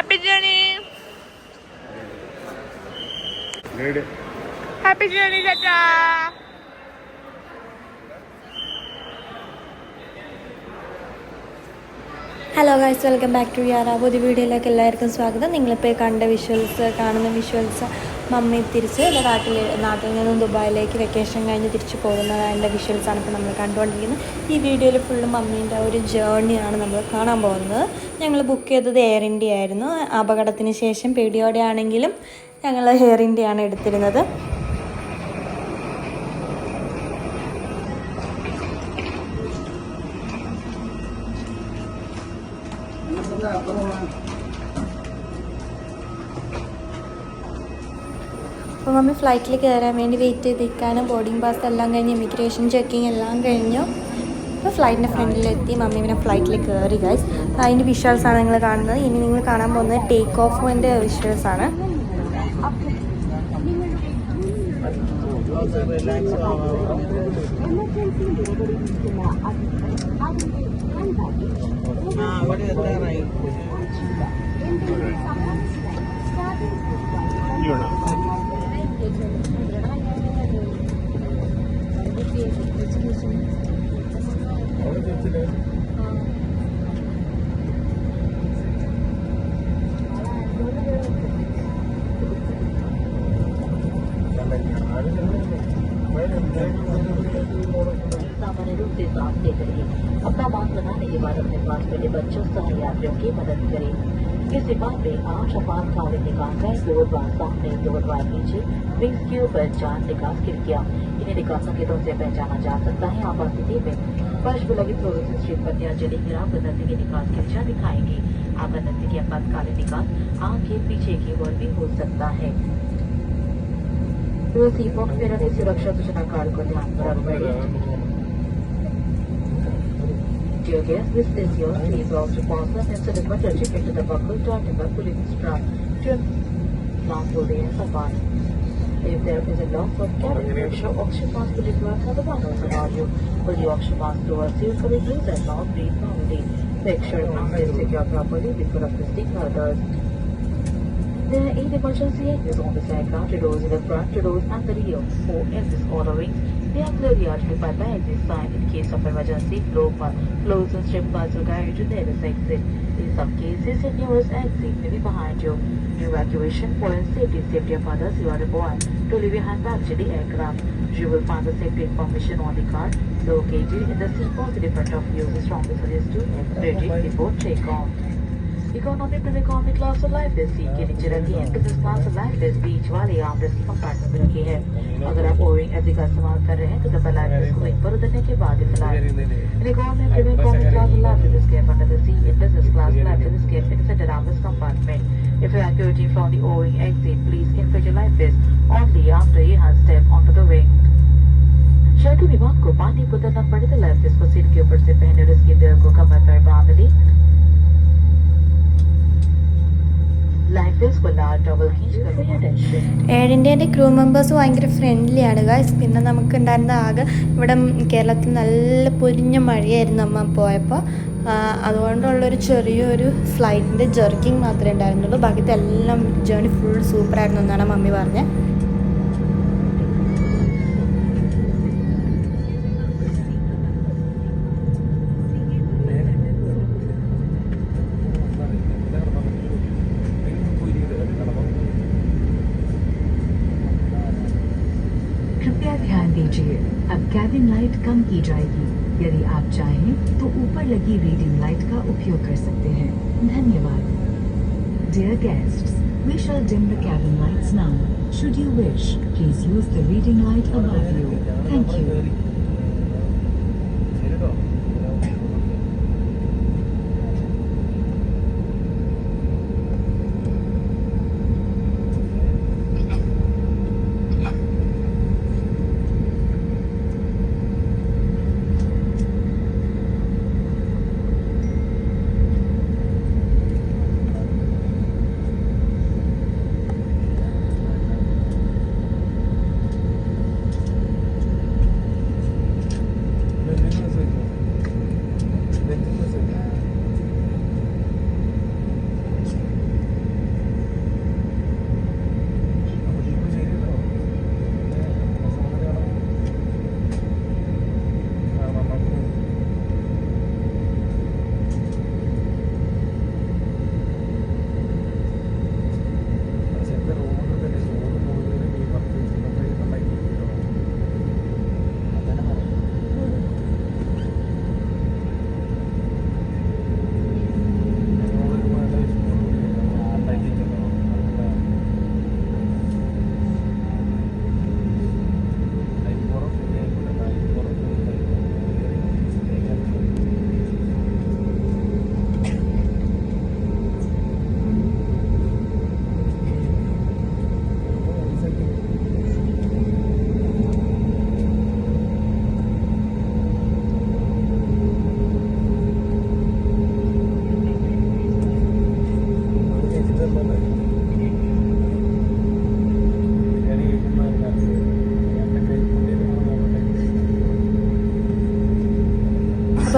Happy journey happy journey ചേട്ടാ hello guys welcome back to Yara പുതിയ വീഡിയോയിലേക്ക് എല്ലാവർക്കും സ്വാഗതം. നിങ്ങളിപ്പോൾ കണ്ട വിഷ്വൽസ് കാണുന്ന വിഷ്വൽസ് മമ്മി തിരിച്ച് നാട്ടിൽ നാട്ടിൽ നിന്നും ദുബായിലേക്ക് വെക്കേഷൻ കഴിഞ്ഞ് തിരിച്ച് പോകുന്ന അതിന്റെ വിഷ്വൽസാണ് ഇപ്പോൾ നമ്മൾ കണ്ടുകൊണ്ടിരിക്കുന്നത്. ഈ വീഡിയോയിൽ ഫുള്ള് മമ്മീന്റെ ഒരു ജേർണിയാണ് നമ്മൾ കാണാൻ പോകുന്നത്. ഞങ്ങൾ ബുക്ക് ചെയ്തത് എയർ ഇന്ത്യ ആയിരുന്നു. അപകടത്തിന് ശേഷം പേടിയോടെ ആണെങ്കിലും ഞങ്ങൾ എയർ ഇന്ത്യയാണ് എടുത്തിരുന്നത്. അപ്പോൾ മമ്മി ഫ്ലൈറ്റിൽ കയറാൻ വേണ്ടി വെയിറ്റ് ചെയ്ത് നിൽക്കാനും ബോർഡിംഗ് പാസ് എല്ലാം കഴിഞ്ഞ് ഇമിഗ്രേഷൻ ചെക്കിങ് എല്ലാം കഴിഞ്ഞു. അപ്പോൾ ഫ്ലൈറ്റിന്റെ ഫ്രണ്ടിലെത്തി മമ്മി പിന്നെ ഫ്ലൈറ്റിൽ കയറി ഗൈസ് അതിന്റെ വിഷ്വൽസാണ് നിങ്ങൾ കാണുന്നത്. ഇനി നിങ്ങൾ കാണാൻ പോകുന്നത് ടേക്ക് ഓഫിന്റെ വിഷ്വൽസാണ് ആണ്. अपना बात लगाने के बाद अपने पास वाले बच्चों सह यात्रियों की मदद करें इस विमान में आठ आपातकालीन निकास है दो द्वार सामने दो द्वार नीचे विंग्स के ऊपर चार निकास खिड़कियाँ इन्हें निकास संकेतों से पहचाना जा सकता है आपात स्थिति में। फर्श पर लगी फ्लोरोसेंस स्ट्रिप बत्तियाँ जलेंगी और आग नदी की निकास खिड़कियाँ दिखाएँगी। आग नदी की आपातकालीन निकास आग के पीछे की ओर भी हो सकता है। सुरक्षा सूचना कार्ड को ध्यान में रख। Dear guests, this is your sea block to Boston and Silicon Church into the buckle talking about Pulimistra to Lampoli the Savan. If there is a lock for carriage, sure auction pass to deploy for the bundle scenario. Pull the auction pass towards seal for it loose and not breathe normally. Make sure mask is secure properly before assisting others. There are eight emergency exits on this aircraft, two doors in the front, two doors and the rear, four exits order they are clearly identified by exit sign in case of emergency. Floor bar, floors and strip bars will guide you to the nearest exit. In some cases, the nearest exit may be behind you. Evacuation for your safety safety of others, you are required to leave your handbag to the aircraft. You will find the safety information on the card located in the seat in front of you. We strongly suggest to read it before takeoff. Economy to economy class और life बेस seat के नीचे रखी है business class और life बेस बीच वाले आर्मरेस्ट की कंपार्टमेंट में रखी है अगर आप ओविंग एसी का इस्तेमाल कर रहे हैं तो डबल लाइफ को एक पर उतरने के बाद फैलाएँ in economy premium economy class और लाइफ बेस के under the seat in business class life base के in centre armrest compartment if evacuating from the O-wing exit please inflate your life vest only after you have stepped onto the wing. विमान को पानी को उतरना पड़े तो life base को seat के ऊपर से पहने और इसकी बेल को कमर पर बाँध ली എയർ ഇന്ത്യന്റെ ക്രൂ മെമ്പേഴ്സ് ഭയങ്കര ഫ്രണ്ട്ലി ആണ് ഗൈസ് പിന്നെ നമുക്ക് ഉണ്ടായിരുന്ന ആകെ ഇവിടെ കേരളത്തിൽ നല്ല പൊരിഞ്ഞ മഴയായിരുന്നു അമ്മ പോയപ്പോൾ അതുകൊണ്ടുള്ളൊരു ചെറിയൊരു ഫ്ലൈറ്റിന്റെ ജെർക്കിങ് മാത്രമേ ഉണ്ടായിരുന്നുള്ളൂ. ബാക്കിത്തെ എല്ലാം ജേണി ഫുൾ സൂപ്പറായിരുന്നു എന്നാണ് മമ്മി പറഞ്ഞത്. कैबिन लाइट कम की जाएगी यदि आप चाहें तो ऊपर लगी रीडिंग लाइट का उपयोग कर सकते हैं धन्यवाद dear guests, we shall dim the cabin lights now. Should you wish, please use the reading light above you. Thank you.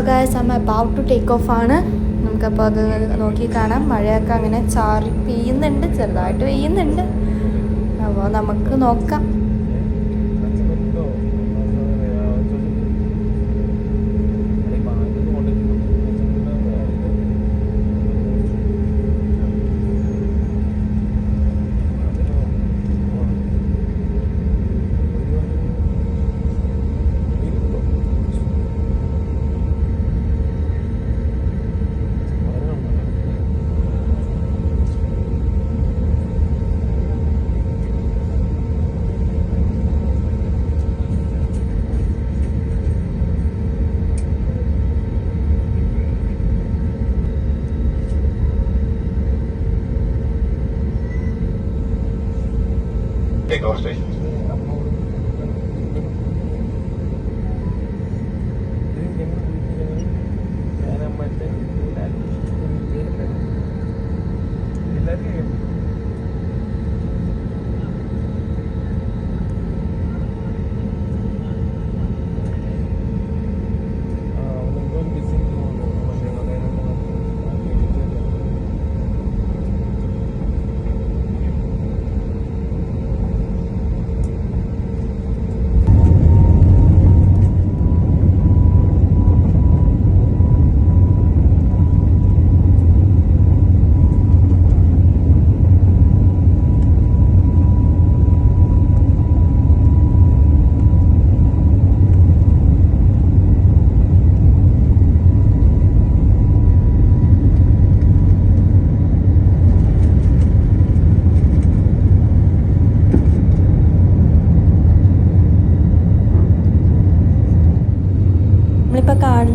അപ്പോൾ ഗായസ് അമ്മ അബൌട്ട് ടു ടേക്ക് ഓഫ് ആണ്. നമുക്കപ്പോൾ അത് നോക്കി കാണാം. മഴയൊക്കെ അങ്ങനെ ചാറി പെയ്യുന്നുണ്ട് ചെറുതായിട്ട് പെയ്യുന്നുണ്ട്. അപ്പോൾ നമുക്ക് നോക്കാം.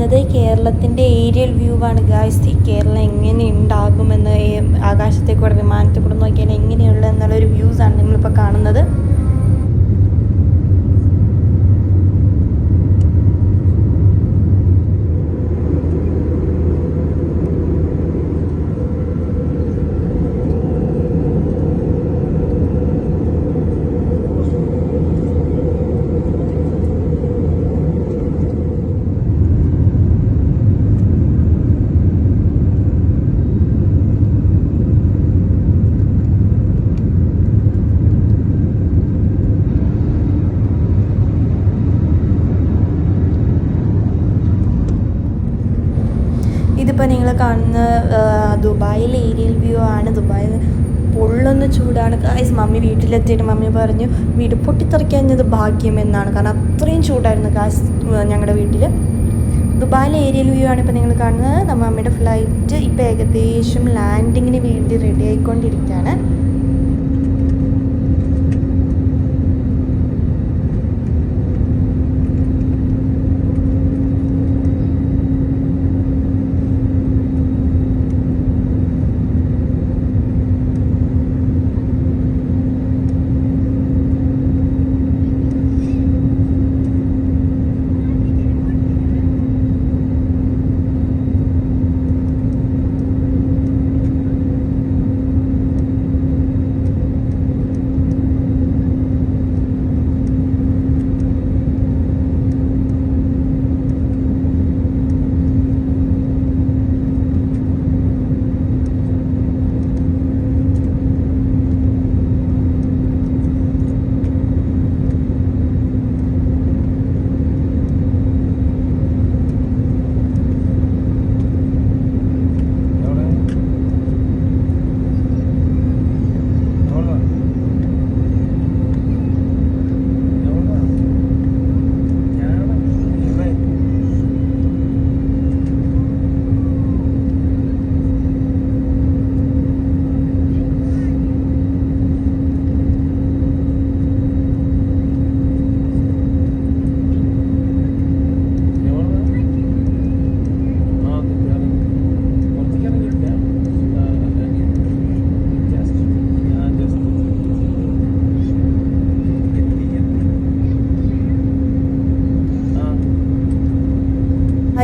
കാണുന്നത് കേരളത്തിന്റെ ഏരിയൽ വ്യൂ ആണ് ഗായ്സ് ഈ കേരളം എങ്ങനെ ഉണ്ടാകുമെന്ന് ആകാശത്തെ കൂടെ വിമാനത്തിൽ കൂടെ നോക്കിയാൽ എങ്ങനെയുള്ള എന്നുള്ളൊരു വ്യൂസാണ് നിങ്ങളിപ്പോൾ കാണുന്നത്. ഇപ്പോൾ നിങ്ങൾ കാണുന്ന ദുബായിലെ ഏരിയൽ വ്യൂ ആണ്. ദുബായിൽ പൊള്ളൊന്ന് ചൂടാണ്. ഗൈസ് മമ്മി വീട്ടിലെത്തിയിട്ട് മമ്മി പറഞ്ഞു വീട് പൊട്ടിത്തെറിക്കാഞ്ഞത് ഭാഗ്യമെന്നാണ്. കാരണം അത്രയും ചൂടായിരുന്നു ഗാസ് ഞങ്ങളുടെ വീട്ടിൽ ദുബായിലെ ഏരിയൽ വ്യൂ ആണ് ഇപ്പോൾ നിങ്ങൾ കാണുന്നത്. നമ്മുടെ അമ്മയുടെ ഫ്ലൈറ്റ് ഇപ്പോൾ ഏകദേശം ലാൻഡിങ്ങിന് വേണ്ടി റെഡി ആയിക്കൊണ്ടിരിക്കുകയാണ്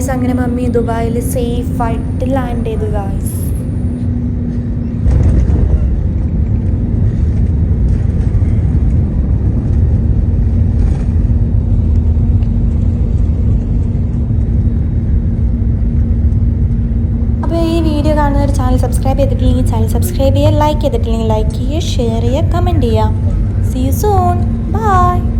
ഗായ്സ് അങ്ങനെ മമ്മി ദുബായിൽ സേഫായിട്ട് ലാൻഡ് ചെയ്തു ഗായ്സ് വീഡിയോ ചാനൽ സബ്സ്ക്രൈബ് ചെയ്തിട്ടില്ലെങ്കിൽ ചാനൽ സബ്സ്ക്രൈബ് ചെയ്യുക ലൈക്ക് ചെയ്തിട്ടില്ലെങ്കിൽ ലൈക്ക് ചെയ്യുക ഷെയർ ചെയ്യുക കമന്റ് ചെയ്യുക. See you soon bye